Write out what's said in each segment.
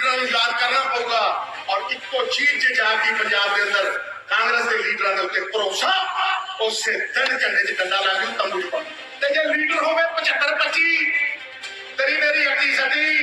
ਲੀਡਰਾਂ ਨੂੰ ਯਾਦ ਕਰਨਾ ਪਊਗਾ। ਔਰ ਇੱਕੋ ਚੀਜ਼ ਜੇ ਜਾਗਦੀ ਪੰਜਾਬ ਦੇ ਅੰਦਰ ਕਾਂਗਰਸ ਦੇ ਲੀਡਰਾਂ ਦੇ ਉੱਤੇ ਭਰੋਸਾ, ਉਸੇ ਦਿਨ ਝੰਡੇ 'ਚ ਡੰਡਾ ਲਾ ਕੇ ਤੰਬੂ 'ਚ ਪਾ ਤੇ ਜੇ ਲੀਡਰ ਹੋਵੇ 75 25 ਤੇਰੀ ਮੇਰੀ ਅੱਡੀ ਸੱਡੀ।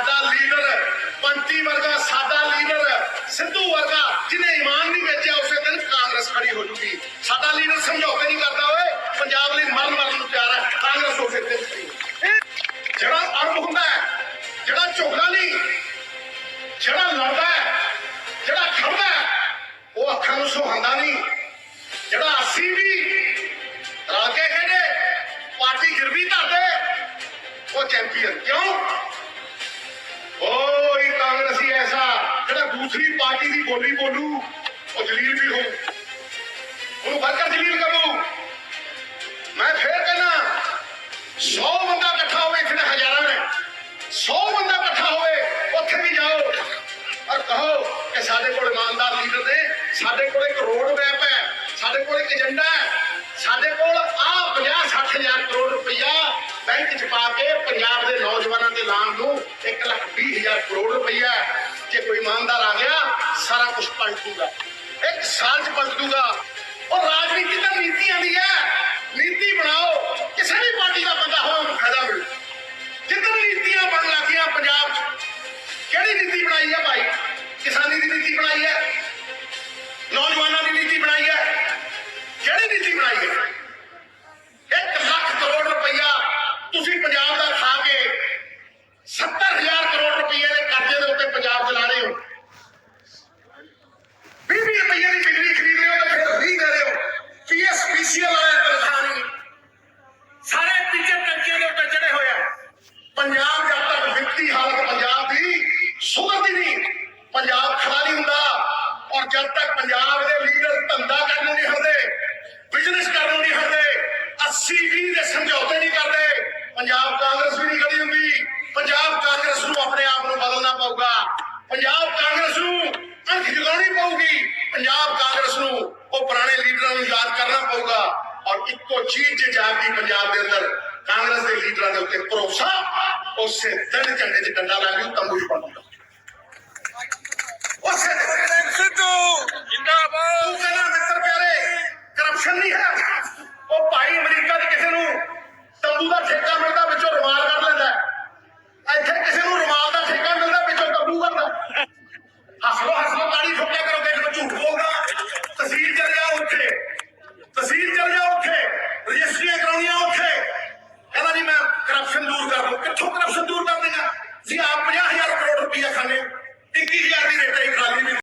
ਸਾਡਾ ਲੀਡਰ ਪੰਤੀ ਵਰਗਾ ਸਾਡਾ ਲੀਡਰ, ਸਿੱਧੂ ਵਰਗਾ, ਜਿਹਨੇ ਇਮਾਨ ਨਹੀਂ ਵੇਚਿਆ, ਉਸੇ ਦਿਨ ਕਾਂਗਰਸ ਖੜੀ ਹੋ ਜੂਗੀ। ਸਾਡਾ ਲੀਡਰ ਸਮਝੌਤੇ ਨਹੀਂ ਕਰਦਾ ਓਏ। ਪੰਜਾਬ ਲਈ ਮਰਨ ਮਰਨ ਨੂੰ ਤਿਆਰ ਹੈ। ਕਾਂਗਰਸ ਉਸੇ ਦਿਨ ਜਿਹੜਾ ਅਰਬ ਹੁੰਦਾ ਹੈ, ਜਿਹੜਾ ਝੋਲਾ ਨਹੀਂ, ਜਿਹੜਾ ਲੜਦਾ ਹੈ, ਜਿਹੜਾ ਖੜਦਾ ਹੈ, ਉਹ ਅੱਖਾਂ ਨੂੰ ਸੁਹਾਉਂਦਾ ਨਹੀਂ। ਜਿਹੜਾ ਅਸੀਂ ਵੀ ਰਲ ਕੇ ਖੇਡੇ, ਪਾਰਟੀ ਗਿਰਵੀ ਧਰਦੇ, ਉਹ ਚੈਂਪੀਅਨ। ਕਿਉਂ? ਜਿਹੜਾ ਦੂਸਰੀ ਪਾਰਟੀ ਦੀ ਬੋਲੀ ਬੋਲੂ, ਉਹ ਜਲੀਲ ਵੀ ਹੋ ਉਹਨੂੰ ਵਰਕਰ ਜਲੀਲ ਕਰੂ ਮੈਂ ਫੇਰ ਕਹਿੰਦਾ 100 ਬੰਦਾ ਇਕੱਠਾ ਹੋਵੇ, ਇੱਥੇ ਤਾਂ ਹਜ਼ਾਰਾਂ ਨੇ। 100 ਬੰਦਾ ਇਕੱਠਾ ਹੋਵੇ, ਉੱਥੇ ਵੀ ਜਾਓ। ਔਰ ਕਹੋ ਕਿ ਸਾਡੇ ਕੋਲ ਇਮਾਨਦਾਰ ਲੀਡਰ ਨੇ, ਸਾਡੇ ਕੋਲ ਇੱਕ ਰੋਡ ਮੈਪ ਹੈ, ਸਾਡੇ ਕੋਲ ਇੱਕ ਏਜੰਡਾ ਹੈ। ਸਾਡੇ ਕੋਲ ਆ 50 60 ਹਜ਼ਾਰ ਕਰੋੜ ਰੁਪਈਆ ਬੈਂਕ 'ਚ ਪਾ ਕੇ ਪੰਜਾਬ ਦੇ ਨੌਜਵਾਨਾਂ ਦੇ ਲਾਣ ਨੂੰ 1 ਲੱਖ 20 ਹਜ਼ਾਰ ਕਰੋੜ ਰੁਪਈਆ ਜੇ ਕੋਈ ਇਮਾਨਦਾਰ ਆ ਗਿਆ, ਸਾਰਾ ਕੁਝ ਪਲਟ ਦੂਗਾ। ਇੱਕ ਸਾਲ 'ਚ ਪਲਟ ਦੂਗਾ। ਉਹ ਰਾਜਨੀਤੀ ਤਾਂ ਨੀਤੀ ਆਂਦੀ ਹੈ। ਨੀਤੀ ਬਣਾਓ। ਕਿਸੇ ਵੀ ਪਾਰਟੀ ਦਾ ਬੰਦਾ ਹੋਵੇ ਉਹਨੂੰ ਫਾਇਦਾ ਮਿਲੂ। ਜਿੱਦਣ ਨੀਤੀਆਂ ਬਣ ਲੱਗੀਆਂ ਪੰਜਾਬ 'ਚ, ਕਿਹੜੀ ਨੀਤੀ ਬਣਾਈ ਹੈ ਭਾਈ? ਕਿਸਾਨੀ ਦੀ ਨੀਤੀ ਬਣਾਈ ਹੈ। ਨੌਜਵਾਨਾਂ ਦੀ ਪੰਜਾਬ ਜਦ ਤੱਕ ਵਿੱਤੀ ਹਾਲਤ ਪੰਜਾਬ ਦੀ ਸੁਧਰਦੀ ਨਹੀਂ। ਪੰਜਾਬ ਖੜਾ ਨਹੀਂ ਹੁੰਦਾ ਔਰ ਜਦ ਤੱਕ ਪੰਜਾਬ ਦੇ ਲੀਡਰ ਧੰਦਾ ਕਰਨ ਨੂੰ ਨਹੀਂ ਹਟਦੇ ਬਿਜ਼ਨਸ ਕਰਨ ਨੂੰ ਨਹੀਂ ਹਟਦੇ 80 20 ਦੇ ਸਮਝੌਤੇ ਨਹੀਂ ਕਰਦੇ, ਪੰਜਾਬ ਕਾਂਗਰਸ ਵੀ ਨਹੀਂ ਖੜੀ ਹੁੰਦੀ। ਪੰਜਾਬ ਕਾਂਗਰਸ ਨੂੰ ਆਪਣੇ ਆਪ ਨੂੰ ਬਦਲਣਾ ਪਊਗਾ। ਪੰਜਾਬ ਕਾਂਗਰਸ ਨੂੰ ਅੰਖ ਜਗਾਉਣੀ ਪਊਗੀ। ਪੰਜਾਬ ਕਾਂਗਰਸ ਨੂੰ ਉਹ ਪੁਰਾਣੇ ਲੀਡਰਾਂ ਨੂੰ ਯਾਦ ਕਰਨਾ ਪਊਗਾ। ਔਰ ਇੱਕੋ ਚੀਜ਼ ਜੇ ਜਾਗਦੀ ਪੰਜਾਬ ਦੇ ਅੰਦਰ, ਕਾਂਗਰਸ ਦੇ ਲੀਡਰਾਂ ਦੇ ਉੱਤੇ ਭਰੋਸਾ ਉਸੇ ਦਿਨ ਝੰਡੇ 'ਚ ਡੰਡਾ ਲਾ ਕੇ ਤੰਬੂ 'ਚ ਪਾ ਦੂਗਾ ਉਸੇ ਦਿਨ ਸਿੱਧੂ! ਇੱਥੋਂ ਕਰਪਸ਼ਨ ਦੂਰ ਕਰ ਦੇਗਾ ਜੀ ਆਪ 50000 ਕਰੋੜ ਰੁਪਇਆ ਖਾਣੇ 21000 ਦੀ ਰੇਟਾਂ ਹੀ ਖਾਲੀ